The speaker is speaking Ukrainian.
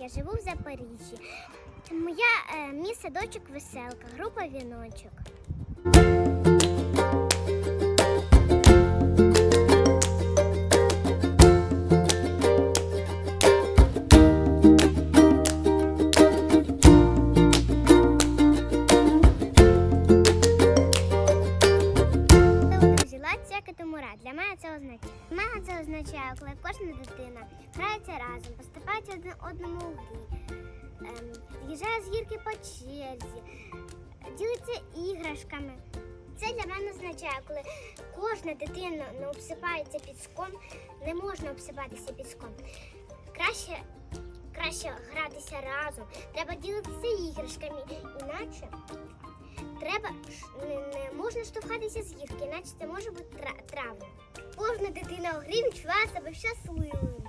я живу в Запоріжжі. Моя е, мій садочок веселка, група віночок. Лація катамура. Для мене це означає. Мене це означає, коли кожна дитина грається разом, поступається один одному у грі, ем, з'їжджає з гірки по черзі, ділиться іграшками. Це для мене означає, коли кожна дитина не обсипається піском, не можна обсипатися піском. Краще, краще гратися разом. Треба ділитися іграшками, іначе треба не можна штовхатися з гірки, наче це може бути тра- травма. Кожна дитина у грі відчуває себе щасливою.